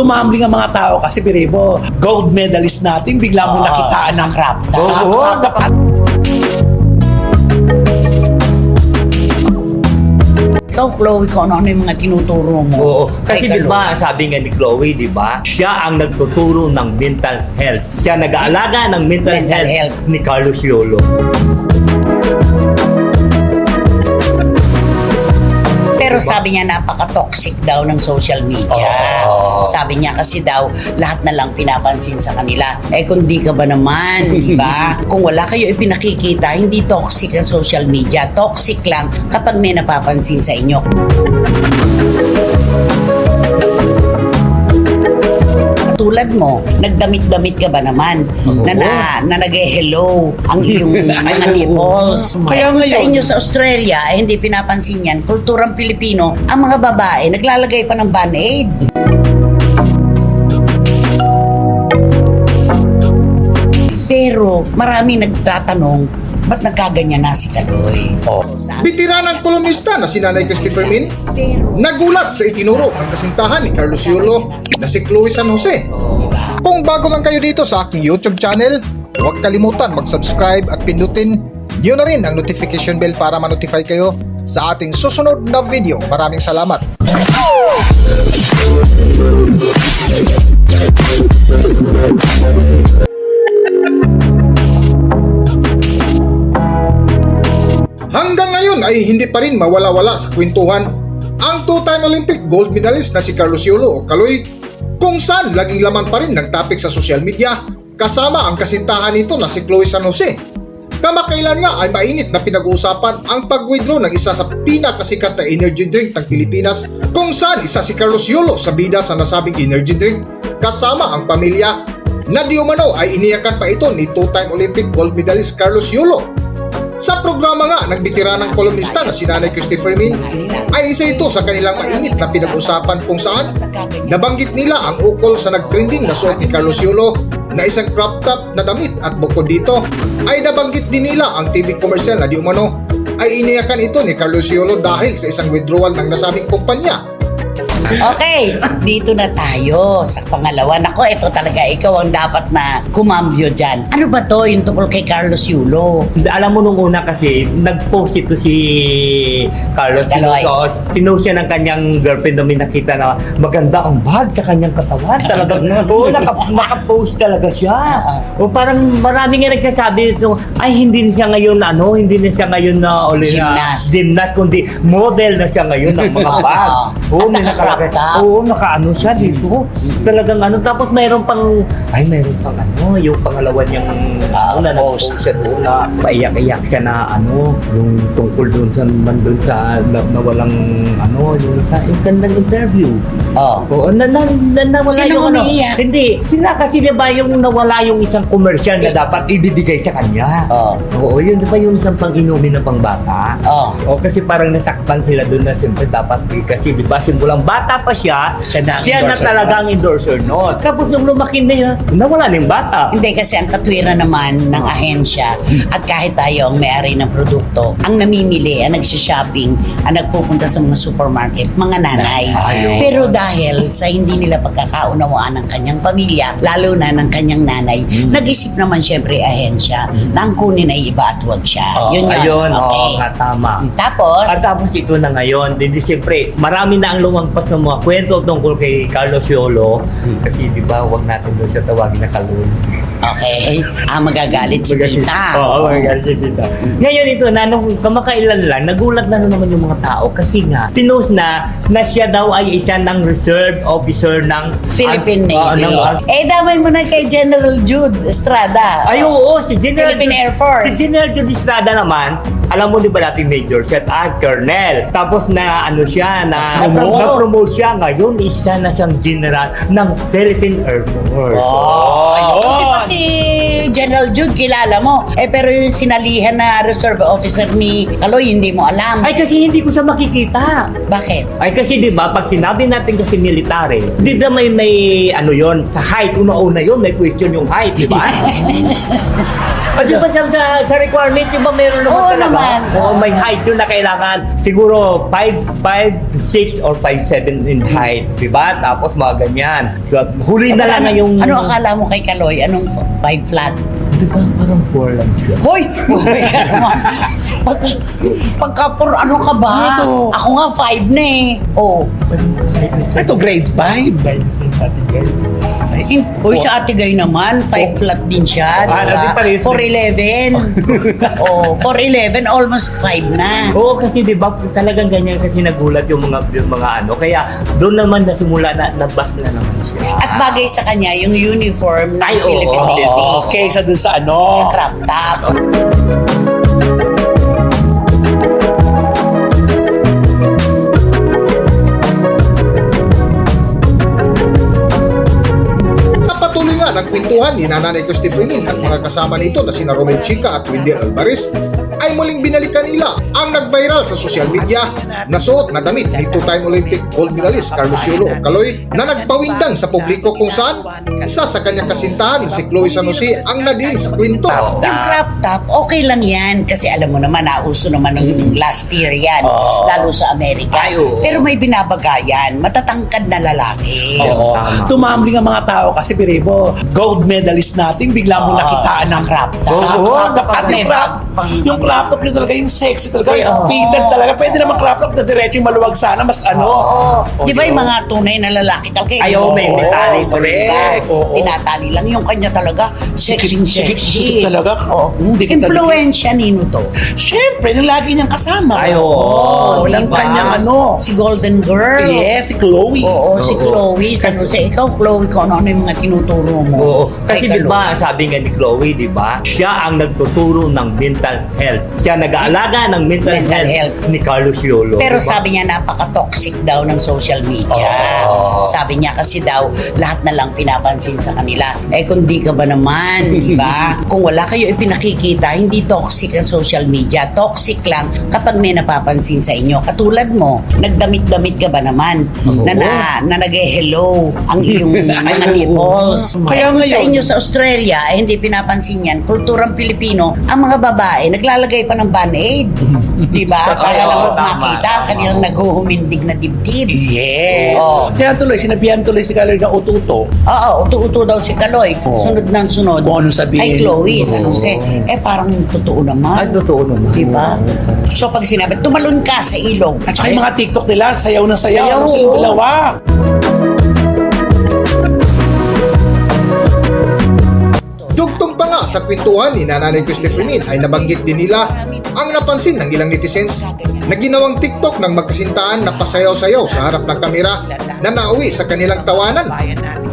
tumambling ang mga tao kasi Biribo, gold medalist natin, bigla mo Oo. nakitaan ng top. Oo, top. Ikaw, Chloe, kung ano yung mga tinuturo mo. Oo. Kasi Kay di ba, sabi nga ni Chloe, di ba, siya ang nagtuturo ng mental health. Siya nag-aalaga ng mental, Mental health, health. ni Carlos Yolo. Pero sabi niya napaka-toxic daw ng social media. Oo. Sabi niya kasi daw lahat na lang pinapansin sa kanila. Eh kung di ka ba naman, di ba? Kung wala kayo ipinakikita, hindi toxic ang social media. Toxic lang kapag may napapansin sa inyo. Katulad mo, nagdamit-damit ka ba naman Oo. na, na, na nag-hello ang iyong mga nipples. Kaya Kaya nga sa ngayon- inyo sa Australia, eh, hindi pinapansin yan. Kulturang Pilipino, ang mga babae naglalagay pa ng band-aid. Pero marami nagtatanong, ba't nagkaganyan na si Kaloy? Oh. Sa Bitiranang kolumnista na si Nanay Christopher Min nagulat sa itinuro ng kasintahan ni Carlos Yolo na si Chloe San Jose. Kung bago lang kayo dito sa aking YouTube channel, huwag kalimutan mag-subscribe at pindutin niyo na rin ang notification bell para ma-notify kayo sa ating susunod na video. Maraming salamat. Ay hindi pa rin mawala-wala sa kwentuhan ang two-time Olympic gold medalist na si Carlos Yolo o Kaloy kung saan laging laman pa rin ng topic sa social media kasama ang kasintahan nito na si Chloe San Jose. Kamakailan nga ay mainit na pinag-uusapan ang pag-withdraw ng isa sa pinakasikat na energy drink ng Pilipinas kung saan isa si Carlos Yolo sa bida sa nasabing energy drink kasama ang pamilya na di umano ay iniyakan pa ito ni two-time Olympic gold medalist Carlos Yolo sa programa nga ng bitiranang kolumnista na si Nanay Christopher Min ay isa ito sa kanilang mainit na pinag-usapan kung saan nabanggit nila ang ukol sa nagtrending na suot ni Carlos Yolo na isang crop top na damit at bukod dito ay nabanggit din nila ang TV commercial na di umano. Ay iniyakan ito ni Carlos Yolo dahil sa isang withdrawal ng nasabing kumpanya Okay, dito na tayo sa pangalawa. Nako, ito talaga, ikaw ang dapat na kumambyo dyan. Ano ba to yung tungkol kay Carlos Yulo? Alam mo nung una kasi, nag-post ito si Carlos. Si Kaloy. Pinos. Pinost siya ng kanyang girlfriend na may nakita na maganda ang bag sa kanyang katawan. Talagang, oo, naka, naka-post talaga siya. O parang marami nga nagsasabi nito, ay hindi na siya ngayon ano, hindi na siya ngayon na uli na Gymnast. gymnast, kundi model na siya ngayon ng mga bag. Oo. At may naka-crop nakalagay. top. Oo, nakaano siya dito. Talagang ano, tapos mayroon pang, ay mayroon pang ano, yung pangalawa niyang, Ah, na post. nag-post siya doon na paiyak-iyak siya na ano, yung tungkol doon sa, man doon sa, na, na walang, ano, yung sa, yung kanilang interview. Oh. Oo, na, na, na, nawala Sino yung ano. umiiyak? Hindi, sila kasi di ba yung nawala yung isang commercial na dapat ibibigay sa kanya. Oh. Oo, yun di ba yung isang pang-inumin na pangbata? Oh. O kasi parang nasaktan sila doon na siyempre dapat eh, kasi di ba simulang bata pa siya, Siya na siya na talaga ang endorser noon. Tapos nung lumaki na yan, nawala na yung bata. Hindi kasi ang katwiran naman ng ahensya at kahit tayo ang may-ari ng produkto, ang namimili, ang nagsishopping, ang nagpupunta sa mga supermarket, mga nanay. Ayun. Pero dahil sa hindi nila pagkakaunawaan ng kanyang pamilya, lalo na ng kanyang nanay, Mm. nag-isip naman syempre ahensya na ang kunin ay iba at wag siya. Oo, yun yun. ayun, oo, okay. nga tama. Tapos, At tapos ito na ngayon, di, di siyempre, marami na ang lumagpas ng mga kwento tungkol kay Carlos Yolo. Kasi di ba, huwag natin doon siya tawagin na kaloy. Okay, ah, magagalit si tita. Oo, magalit si tita. Ngayon ito na, nung kamakailan lang, nagulat na naman yung mga tao kasi nga, pinost na na siya daw ay isa ng reserve officer ng Philippine Ah, Navy. ng- eh, damay mo na kay General Jude Estrada. Ay, oo, si General Philippine Jude- Air Force. Si General Jude Estrada naman, alam mo di ba dating major siya at colonel. Tapos na ano siya, na, Na-promote. na-promote siya. Ngayon, isa na siyang general ng Philippine Air Force. Oh, Oo. Di ba si General Jude kilala mo? Eh pero yung sinalihan na reserve officer ni Kaloy, hindi mo alam. Ay, kasi hindi ko siya makikita. Bakit? Ay kasi 'di ba pag sinabi natin kasi military, 'di ba may may ano 'yon sa height una-una 'yon, may question yung height, 'di ba? Ah, di ba sa, sa, sa requirements, di ba meron naman Oo talaga? naman. Oo, may height yun na kailangan. Siguro 5, 5, 6 or 5, 7 in height. Di ba? Tapos mga ganyan. Diba? Huli na lang na yung... Ano akala mo kay Kaloy? Anong f- five flat? Di ba? Parang 4 lang siya. Hoy! Hoy ka naman. Pagka, pagka ano ka ba? Ano to? Ako nga five na eh. Oh. Parang Ito, grade 5. In, Hoy, sa Ate Gay naman, five flat din siya. Ah, diba? di pa rin. 4'11. oh, 4'11, almost five na. Oo, kasi di ba talagang ganyan kasi nagulat yung mga yung mga ano. Kaya doon naman nasimula na nabas na naman siya. At bagay sa kanya yung uniform ng Ay. Philippine Navy. Oo, kaysa dun sa Sa ano. crop top. Sa patuloy nga ng kwentuhan ni Nanay Christy Freeman at mga kasama nito na sina Romel Chica at Wendy Alvarez ay muling binalikan nila ang nag-viral sa social media na suot na damit ni two-time Olympic gold medalist Carlos Yolo o Kaloy na nagpawindang sa publiko kung saan isa sa kanyang kasintahan si Chloe San Jose ang nadiin sa kwento. Yung crop top, okay lang yan. Kasi alam mo naman, nauso naman ng last year yan. Oo. Lalo sa Amerika. Ay, oo. Pero may binabagayan. Matatangkad na lalaki. Oo. Tama. Tumambling ang mga tao kasi Biribo, gold medalist natin, bigla mo Oo. nakitaan ng crop top. Oo, Crop top. At crop, yung crop top niya talaga, yung sexy talaga, Ay, yung oo. fitted talaga. Pwede naman crop top na diretso yung maluwag sana, mas ano. Oo. Di ba yung mga tunay na lalaki talaga? Ay, oo, may- may tali, correct. Oo. Tinatali lang yung kanya talaga. Sexy, sexy. sikip talaga. Oo. Hindi Influensya nino to. Siyempre, nung lagi niyang kasama. Ay, oo. ng diba? kanyang ano. Si Golden Girl. Yes, si Chloe. Oo, si Oo. Chloe. San Jose, ikaw, Chloe, kung ano yung mga tinuturo mo. Oo. Kasi di ba, sabi nga ni Chloe, di ba, siya ang nagtuturo ng mental health. Siya nag-aalaga ng mental, Mental health, health. ni Carlos Yolo. Pero di ba? sabi niya napaka-toxic daw ng social media. Oo. Sabi niya kasi daw lahat na lang pinapansin sa kanila. Eh kung di ka ba naman, di ba? Kung wala kayo ipinakikita, hindi toxic ang social media. Toxic lang kapag may napapansin sa inyo. Katulad mo, nagdamit-damit ka ba naman Oo. na, na, na nag-hello ang iyong mga nipples. Kaya kung sa ngayon- inyo sa Australia, eh, hindi pinapansin yan. Kulturang Pilipino, ang mga babae, naglalagay pa ng band-aid. di ba? Para lang wag tama, makita ang kanilang naghuhumindig na dibdib. Yes. Oo. Kaya tuloy, sinabihan tuloy si Kaloy na ututo. Oo, uto-uto daw si Kaloy. Oo. Sunod ng sunod. Kung anong sabihin. Ay, Chloe, Oo. Jose. Eh, parang totoo Ay, naman. totoo naman. Di ba? So, pag sinabi, tumalon ka sa ilog. At saka yung mga TikTok nila, sayaw ng sayaw. Sayaw, Ano silang oo. Sa kwentuhan ni Nanay Christy Freeman ay nabanggit din nila ang napansin ng ilang netizens na ginawang TikTok ng magkasintahan na pasayaw-sayaw sa harap ng kamera na nauwi sa kanilang tawanan.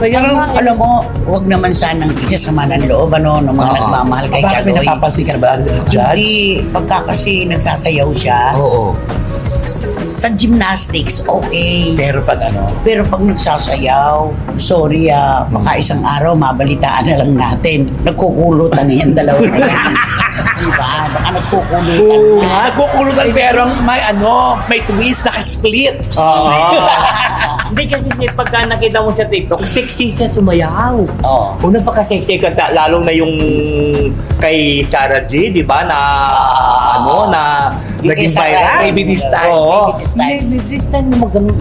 Kaya alam mo, wag naman sanang isasama ng loob ano, ng mga Oo. nagmamahal kay Bakit may Kaloy. napapansin ka na ba, Judge? Hindi, pagka kasi nagsasayaw siya, Oo. sa gymnastics, okay. Pero pag ano, Pero pag nagsasayaw, sorry ah, baka isang araw mabalitaan na lang natin. Nagkukulutan na yan dalawa na yan. diba? Baka nagkukulutan Oo nga, kukulutan pero may ano, may twist, naka-split. Oo. Hindi kasi siya, pagka nakita mo sa TikTok, sexy siya sumayaw. Oo. Una pa kasi ka, lalo na yung kay Sarah G, di ba, na ano, na Yung naging kay Sarah, viral. Baby this time. Oo. Baby this time. Baby this time, magano.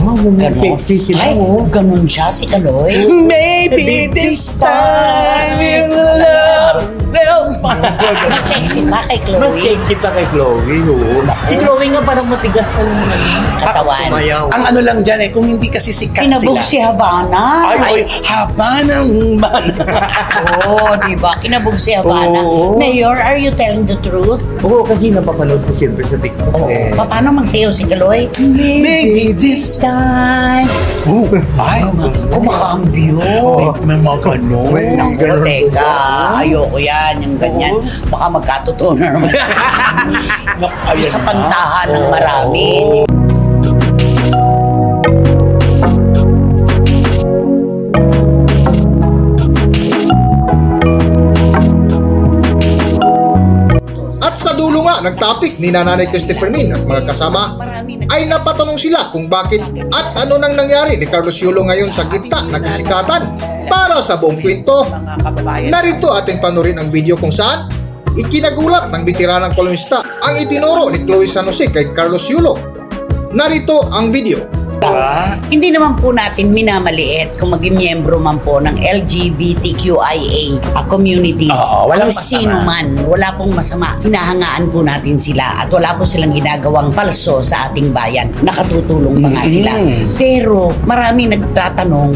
Wow, mga Ganon. sexy sila, Ay, oh. ganun siya si Kaloy. Maybe this time we'll love them. Mas sexy pa kay Mas Chloe. sexy pa kay Chloe, oo. Si Chloe nga parang matigas pa yung ano, Katawan. Ang ano lang dyan eh, kung hindi kasi sikat Kinabog sila. si Havana. Ay, ay, haba ng mana. Oo, di ba? Kinabog si Havana. Oo. Mayor, are you telling the truth? Oo, kasi napapanood ko siyempre sa TikTok Oo. eh. Pa- Paano magsayaw si Kaloy? Maybe this time. Oh, ay, Kumakambyo. may, may mga ganun. Naku, teka. Ayoko yan, yung ganyan. Baka magkatotoo na naman. Ayan sa na. pantahan ng Oo. marami. At sa dulo nga ng topic ni Nanay Christopher Min at mga kasama ay napatanong sila kung bakit at ano nang nangyari ni Carlos Yulo ngayon sa gitna ng kasikatan para sa buong kwento. Narito ating panurin ang video kung saan ikinagulat ng bitiranang kolumnista ang itinuro ni Chloe San Jose kay Carlos Yulo. Narito ang video. Hindi naman po natin minamaliit kung maging miyembro man po ng LGBTQIA a community. Oo, walang Ang masama. sino man, wala pong masama. Hinahangaan po natin sila at wala po silang ginagawang palso sa ating bayan. Nakatutulong pa nga Mm. sila. Pero marami nagtatanong,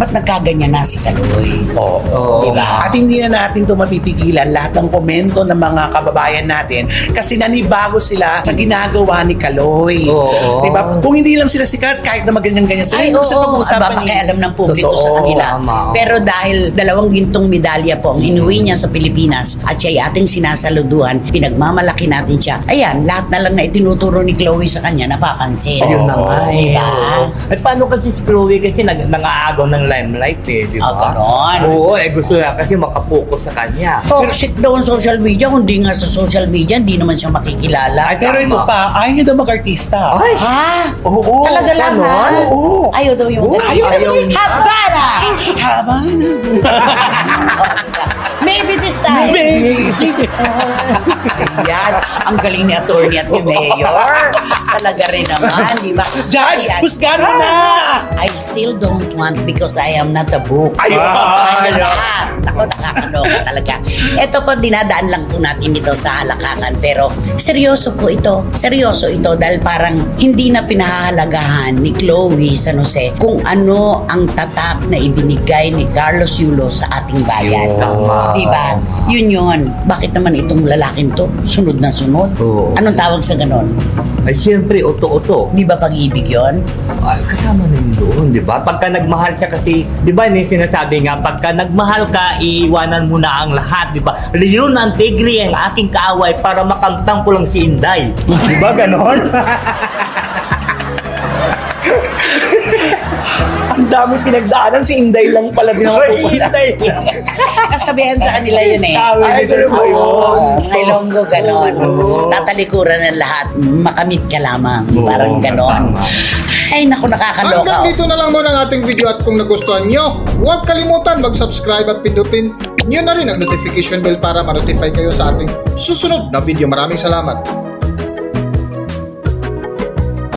ba't nagkaganyan na si Kaloy? Oo. Oo. Diba? At hindi na natin ito mapipigilan lahat ng komento ng mga kababayan natin kasi nanibago sila sa ginagawa ni Kaloy. Oo. Diba? Kung hindi lang sila sikat, kahit na maganyan-ganyan sila, Ay, oo, sa pag-uusapan aba, alam ng publiko Totoo. sa kanila. tama. Pero dahil dalawang gintong medalya po ang inuwi niya sa Pilipinas at siya'y ating sinasaluduhan, pinagmamalaki natin siya. Ayan, lahat na lang na itinuturo ni Chloe sa kanya, napapansin. Ayun na nga eh. Diba? At paano kasi si Chloe kasi nag nangaagaw ng limelight eh, di ba? Ah, ganon. Oo, eh gusto niya kasi makapokus sa kanya. Toxic daw ang social media, kung di nga sa social media, hindi naman siya makikilala. Pero ito pa, ayaw niya daw mag-artista. Ay! Ha? Oo. Talaga lang ha? ganon? Oo. Ayaw daw yung Oo, ayaw ayaw niya. Habana! Haba Maybe this time. Yan. Ang galing ni attorney at ni mayor. Talaga rin naman, di ba? Judge, Ayan. husgan mo na! I still don't want because I am not a book. Ayun. Ayun. Ako, nakakaloka talaga. Ito po, dinadaan lang po natin ito sa halakakan. Pero seryoso po ito. Seryoso ito dahil parang hindi na pinahahalagahan ni Chloe San Jose kung ano ang tatak na ibinigay ni Carlos Yulo sa ating bayan. Tama. Di ba? Yun yun. Bakit naman itong lalaking to? Sunod na sunod? Oo. Anong tawag sa ganon? Ay siyempre, uto-uto. Di ba pag-ibig yun? Ay, kasama na yun doon, di ba? Pagka nagmahal siya kasi, di ba, ni sinasabi nga, pagka nagmahal ka, iiwanan mo na ang lahat, di ba? Leon Antegri ang aking kaaway para makamtang ko lang si Inday. Di ba, ganon? Ang dami pinagdaanan, si Inday lang pala din ako. Ay, Inday lang. Kasabihan sa kanila yun eh. Ay, ganun ba yun? Ilonggo ganon. Tatalikuran ng lahat. Makamit ka lamang. Parang ganon. Ay, naku, nakakaloka. Hanggang dito na lang muna ang ating video at kung nagustuhan nyo, huwag kalimutan mag-subscribe at pindutin nyo na rin ang notification bell para ma-notify kayo sa ating susunod na video. Maraming salamat.